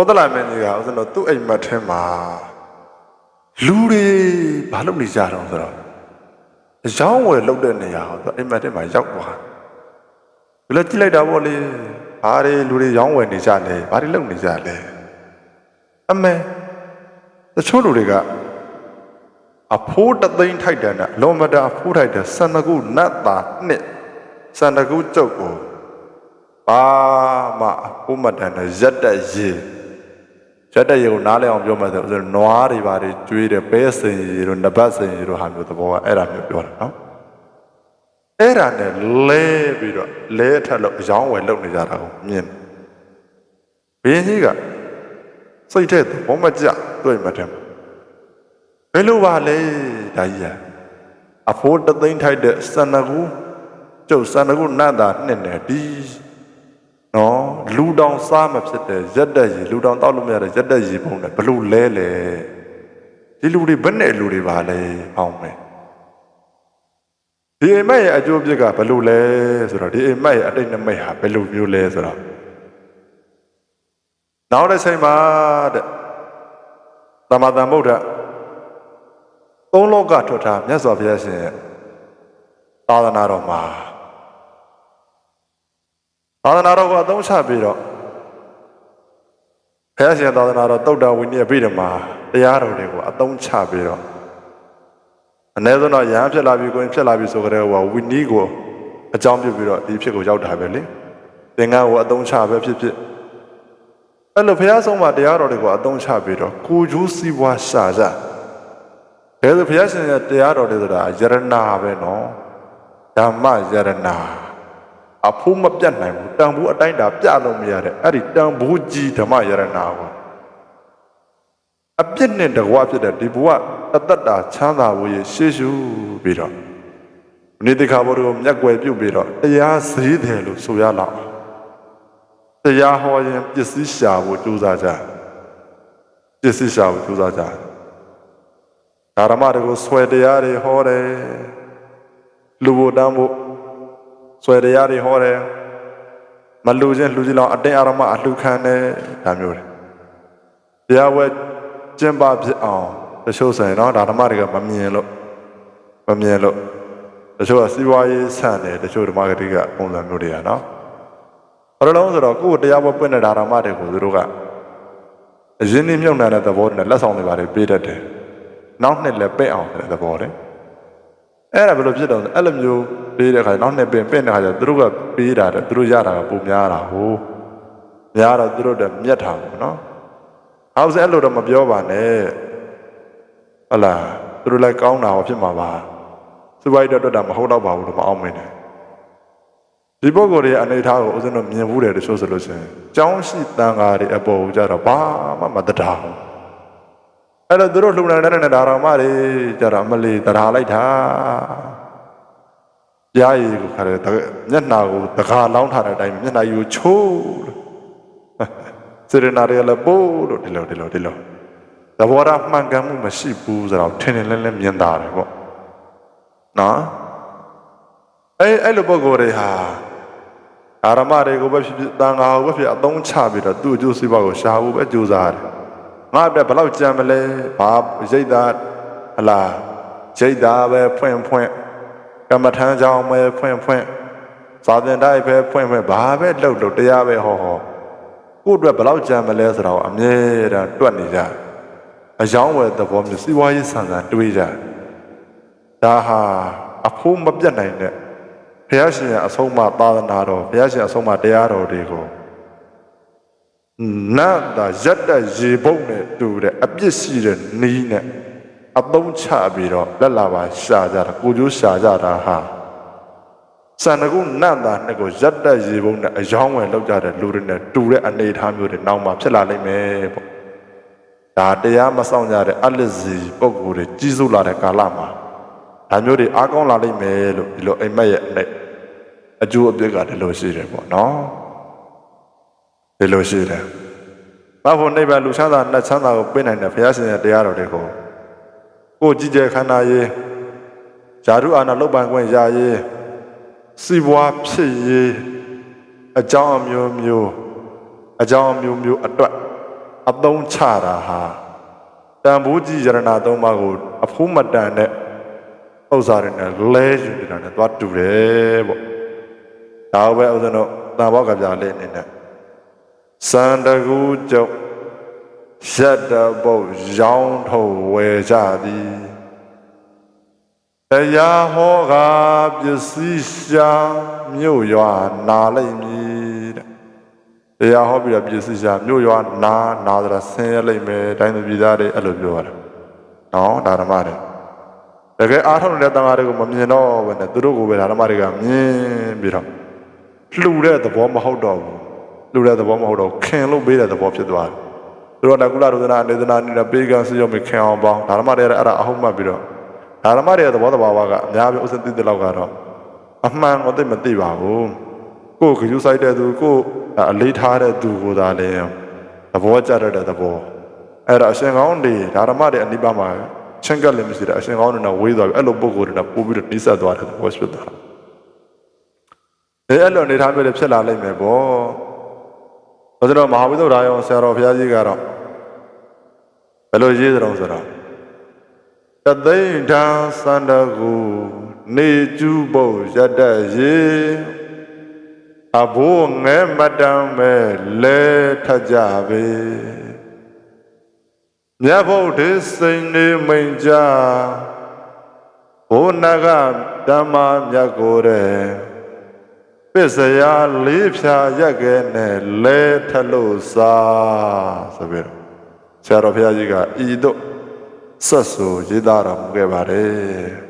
ဘောဒလာမင်းကြီးကဦးဇင်းတို့သူ့အိမ်မက်ထဲမှာလူတွေဘာလုပ်နေကြတော့ဆိုတော့အယောင်းဝယ်လုပ်တဲ့နေရာဟောသူအိမ်မက်ထဲမှာရောက်သွားဒီလိုကြည့်လိုက်တာပေါ့လေဘာတွေလူတွေရောင်းဝယ်နေကြလဲဘာတွေလုပ်နေကြလဲအမေတချို့လူတွေကအဖိုးတသိန်းထိုက်တယ်နဲ့လောမတာအဖိုးထိုက်တယ်စန္ဒကုနတ်တာနှစ်စန္ဒကုကျုပ်ကိုဘာမှအဖိုးမတန်တဲ့ရက်တက်ရေး ရက်တက်ရေးကိုနားလည်အောင်ပြောမှဆိုဆိုနွားတွေဘာတွေကျွေးတယ်ပဲစင်ရီတို့နဘတ်စင်ရီတို့ဟာမျိုးသဘောကအဲ့ဒါမျိုးပြောတာနော်အဲ့ဒါနဲ့လဲပြီးတော့လဲထက်လို့အယောင်းဝယ်လုပ်နေကြတာကိုမြင်ဘင်းကြီးကစိတ်ထဲသဘောမကျတွေ့မှတယ်ဘယ်လိုပါလဲဒါကြီးอ่ะအဖိုးတသိန်းထိုက်တဲ့စန္ဒကူကျုပ်စန္ဒကူနတ်တာနှစ်နဲ့ဒီ နော်လူတောင်စားမဖြစ်တဲ့ရက်တက်ရီလူတောင်တောက်လို့မရတဲ့ရက်တက်ရီပုံနဲ့ဘယ်လို့လဲလဲဒီလူတွေဘယ်နဲ့လူတွေပါလဲအောင်မယ်ဒီအိမ်မက်ရဲ့အကျိုးပြစ်ကဘယ်လိုလဲဆိုတော့ဒီအိမ်မက်ရဲ့အတိတ်နမိတ်ဟာဘယ်လိုမျိုးလဲဆိုတော့နောက်တစ်ချိန်မှာတဲ့သမတန်ဗုဒ္ဓသုံးလောကထွက်ထားမြတ်စွာဘုရားရှင်ရဲ့သာသနာတော်မှာ သာသနာတော်ကိုအသုံးချပြီးတော့ဘုရားရှင်သာသနာတော်တုတ်တော်ဝိနည်းပြည်တော်မှာတရားတော်တွေကိုအသုံးချပြီးတော့အ ਨੇ ဆုံးတော့ရဟန်းဖြစ်လာပြီကိုရင်ဖြစ်လာပြီဆိုကြတဲ့ဟိုဝိနည်းကိုအကြောင်းပြုပြီးတော့ဒီဖြစ်ကိုရောက်တာပဲလေသင်္ကန်းကိုအသုံးချပဲဖြစ်ဖြစ်အဲ့လိုဘုရားဆုံးမှာတရားတော်တွေကိုအသုံးချပြီးတော့ကိုကျိုးစည်းဝါးရှာကြဒါဆိုဘုရားရှင်ရဲ့တရားတော်တွေဆိုတာယရနာပဲနော်ဓမ္မယရနာ အဖို့မပြတ်နိုင်ဘူးတန်ဖိုးအတိုင်းတာပြလို့မရတဲ့အဲ့ဒီတန်ဖိုးကြီးဓမ္မယရနာကိုအပြစ်နဲ့တကွာဖြစ်တဲ့ဒီဘဝအတ္တတာချမ်းသာဖို့ရရှေ့ရှုပြီးတော့နိတိခါဘုရားကိုမျက်ွယ်ပြုတ်ပြီးတော့တရားစည်းတယ်လို့ဆိုရလောက်တရားဟောရင်ပစ္စည်းရှာဖို့ကြိုးစားကြပစ္စည်းရှာဖို့ကြိုးစားကြဓမ္မတွေကိုဆွဲတရားတွေဟောတယ်လူဘုတန်းဖို့ ဆွဲတရားတွေဟောတယ်မလူချင်းလူချင်းလောက်အတင်းအာရမအလှခံတယ်ဒါမျိုးတွေတရားဝဲကျင့်ပဖြစ်အောင်တချို့ဆိုရင်တော့ဒါဓမ္မတွေကမမြင်လို့မမြင်လို့တချို့ကစီးပွားရေးဆန့်တယ်တချို့ဓမ္မဂတိကပုံစံမျိုးတွေကနော်ဘာလို့လဲဆိုတော့ကိုယ်တရားဝဲပွင့်တဲ့ဒါဓမ္မတွေကိုသူတို့ကအရင်နှိမ့်မြုပ်နှံတဲ့သဘောနဲ့လက်ဆောင်တွေပါတယ်ပေးတတ်တယ်နောက်နှစ်လည်းပဲ့အောင်တဲ့သဘောတဲ့ အဲ့ဒါဘယ်လိုဖြစ်တော့လဲအဲ့လိုမျိုးပေးတဲ့ခါနောက်နှစ်ပင်ပင့်တဲ့ခါကျသူတို့ကပေးတာတဲ့သူတို့ရတာကပုံများတာဟိုများတော့သူတို့တည်းမြတ်တာပေါ့နော်အောက်စအဲ့လိုတော့မပြောပါနဲ့ဟုတ်လားသူတို့လည်းကောင်းတာဟောဖြစ်မှာပါစူပိုက်တော့တွတ်တာမဟုတ်တော့ပါဘူးလို့မအောင်မင်းနဲ့ဒီပုဂ္ဂိုလ်ရဲ့အနေအထားကိုဦးဇင်းတို့မြင်ဘူးတယ်တချို့ဆိုလို့ရှိရင်ကြောင်းရှိတန်ဃာတွေအပေါ်ကိုကြတော့ဘာမှမတတာဘူး အဲ့တော့သူတို့လှူနိုင်တဲ့ဒါတော်မတွေကြတော့အမလီတရားလိုက်တာကြားရည်ကိုခါတယ်မျက်နှာကိုတကာလောင်းထားတဲ့အတိုင်းမျက်နှာကြီးကိုချိုးစေရနာတွေကလည်းပို့လို့ဒီလိုဒီလိုဒီလိုသဘောထားမှန်ကန်မှုမရှိဘူးဆိုတော့ထင်ထင်လင်းလင်းမြင်တာတယ်ပေါ့နော်အဲ့အဲ့လိုပုံကိုယ်တွေဟာအာရမတွေကိုပဲဖြစ်ဖြစ်တန်ဃာကိုပဲဖြစ်အသုံးချပြီးတော့သူ့အကျိုးစီးပွားကိုရှာဖို့ပဲကြိုးစားတယ် ငါအတွက်ဘယ်လောက်ကြံမလဲဘာရိတ်တာဟလာရိတ်တာပဲဖွင့်ဖွင့်ကမ္မထမ်းကြောင်းပဲဖွင့်ဖွင့်သာသင်တိုင်းပဲဖွင့်ဖွင့်ဘာပဲလှုပ်လှုပ်တရားပဲဟောဟောကို့အတွက်ဘယ်လောက်ကြံမလဲဆိုတော့အမြဲတမ်းတွက်နေကြအယောင်းဝယ်သဘောမျိုးစီးပွားရေးဆန်ဆန်တွေးကြဒါဟာအဖို့မပြတ်နိုင်တဲ့ဘုရားရှင်ရဲ့အဆုံးအမသာသနာတော်ဘုရားရှင်အဆုံးအမတရားတော်တွေကို နတ်တာရက်တက်ရေပုံးနဲ့တူတဲ့အပြစ်ရှိတဲ့နီးနဲ့အသုံးချပြီးတော့လက်လာပါရှာကြတာကိုကျိုးရှာကြတာဟာစန္ဒကုနတ်တာနဲ့ကိုရက်တက်ရေပုံးနဲ့အယောင်းဝင်လောက်ကြတဲ့လူတွေနဲ့တူတဲ့အနေအထားမျိုးတွေနောက်မှဖြစ်လာနိုင်မယ်ပေါ့ဒါတရားမဆောင်ကြတဲ့အလစ်စီပုံကိုယ်တွေကြီးစိုးလာတဲ့ကာလမှာဒါမျိုးတွေအားကောင်းလာနိုင်မယ်လို့ဒီလိုအိမ်မက်ရဲ့အနေအကျိုးအပြစ်ကဒီလိုရှိတယ်ပေါ့နော် ဒီလိုရှိတယ်။ဘာဖို့နိဗ္ဗာန်လူချမ်းသာနဲ့ချမ်းသာကိုပြနိုင်တဲ့ဘုရားရှင်ရဲ့တရားတော်တွေကိုကိုယ်ကြည်ကြဲခန္ဓာရေးဇာတုအာနာလုတ်ပန်ခွင့်ရရေးစီပွားဖြစ်ရေးအကြောင်းအမျိုးမျိုးအကြောင်းအမျိုးမျိုးအတွက်အသုံးချတာဟာတန်ဖိုးကြီးယရနာသုံးပါးကိုအဖိုးမတန်တဲ့ဥစ္စာတွေနဲ့လဲယူနေတာနဲ့သွားတူတယ်ပေါ့ဒါပဲဥစဉ်တော့တန်ဘောကပြလေးအနေနဲ့ စန္ဒကူကျုပ်ရက်တပုတ်ရောင်းထုတ်ဝယ်ကြသည်တရားဟောကပစ္စည်းရှာမြို့ရွာနာလိုက်မည်တဲ့တရားဟောပြီးတော့ပြည့်စုံရှာမြို့ရွာနာနာသရာဆင်းရဲလိုက်မယ်တိုင်းသူပြည်သားတွေအဲ့လိုပြောရတယ်။နော်ဒါဓမ္မတွေတကယ်အားထုတ်နေတဲ့တန်ခါတွေကိုမမြင်တော့ဘဲနဲ့သူတို့ကိုပဲဓမ္မတွေကမြင်ပြီးတော့လှူတဲ့သဘောမဟုတ်တော့ဘူး လှူတဲ့သဘောမဟုတ်တော့ခင်လို့ပေးတဲ့သဘောဖြစ်သွားတယ်။သူတို့ကကုလရဒနာအနေဒနာအနေနဲ့ပေးကမ်းစရုံမခင်အောင်ပေါင်းဓမ္မတွေအဲ့ဒါအဟုတ်မှတ်ပြီးတော့ဓမ္မတွေရဲ့သဘောတဘာဝကအများကြီးဥစ္စာသိတဲ့လောက်ကတော့အမှန်ကိုသိမသိပါဘူး။ကိုယ်ကယူဆိုင်တဲ့သူကိုယ်အလေးထားတဲ့သူကိုသာလေသဘောကျတတ်တဲ့သဘောအဲ့ဒါအရှင်ကောင်းတွေဓမ္မတွေအနိဗ္ဗာန်မှာချင်းကပ်လည်းမရှိတဲ့အရှင်ကောင်းတွေနဲ့ဝေးသွားပြီအဲ့လိုပုံကိုယ်တွေနဲ့ပို့ပြီးတော့နှိစက်သွားတဲ့သဘောဖြစ်သွားတာအဲ့လိုအနေထားမျိုးတွေဖြစ်လာလိမ့်မယ်ပေါ့ ဘုရားတော်မဟာဝိသုဒ္ဓရာယောဆရာတော်ဘုရားကြီးကတော့ဘယ်လိုရေးသလဲဆိုတော့တသိမ့်ထံစန္ဒကူနေကျူးပုတ်ရတ္တရေအဘိုးငဲမတမ်းမဲ့လဲထကြပဲမြတ်ဗုဒ္ဓစိန်နေမိန်ကြဘုနကဓမ္မမြတ်ကိုယ်တဲ့ ပစ္စယလေးဖြာရက်ခဲနဲ့လဲထလို့စားဆိုပြီးတော့ဆရာတော်ဘုရားကြီးကဤတို့ဆက်ဆူရေးသားတော်မူခဲ့ပါတယ်